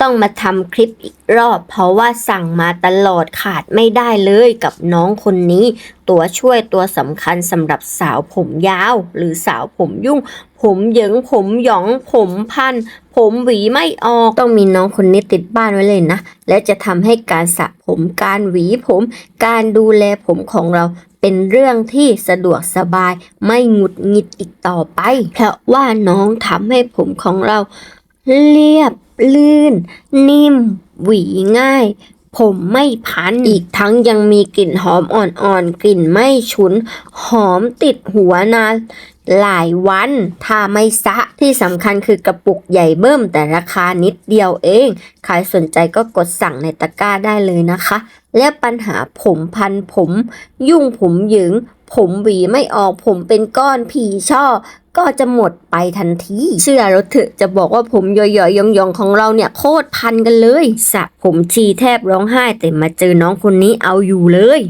ต้องมาทำคลิปอีกรอบ เพราะว่าสั่งมาตลอดขาดไม่ได้เลยกับน้องคนนี้ ตัวช่วยตัวสำคัญสำหรับสาวผมยาว หรือสาวผมยุ่ง ผมเหยิงผมหยองผมพัน ผมหวีไม่ออก ต้องมีน้องคนนี้ติดบ้านไว้เลยนะ และจะทำให้การสระผมการหวีผม การดูแลผมของเราเป็นเรื่องที่สะดวกสบายไม่หงุดหงิดอีกต่อไป เพราะว่าน้องทำให้ผมของเรา เรียบ ลื่น นิ่ม หวีง่าย ผมไม่พัน อีกทั้งยังมีกลิ่นหอมอ่อนๆ กลิ่นไม่ฉุน หอมติดหัวนานหลายวันถ้าไม่ซะที่สำคัญคือกระปุกใหญ่เบิ่มแต่ราคานิดเดียวเอง ใครสนใจก็กดสั่งในตะกร้าได้เลยนะคะ และปัญหาผมพันผม ยุ่งผมหยึง ผมหวีไม่ออกผมเป็นก้อนผีช่อ ก็จะหมดไปทันที เชื่อรถเถอะจะบอกว่าผมย่อยๆยองๆของเราเนี่ยโคตรพันกันเลยสระผมชีแทบร้องไห้แต่มาเจอน้องคนนี้เอาอยู่เลย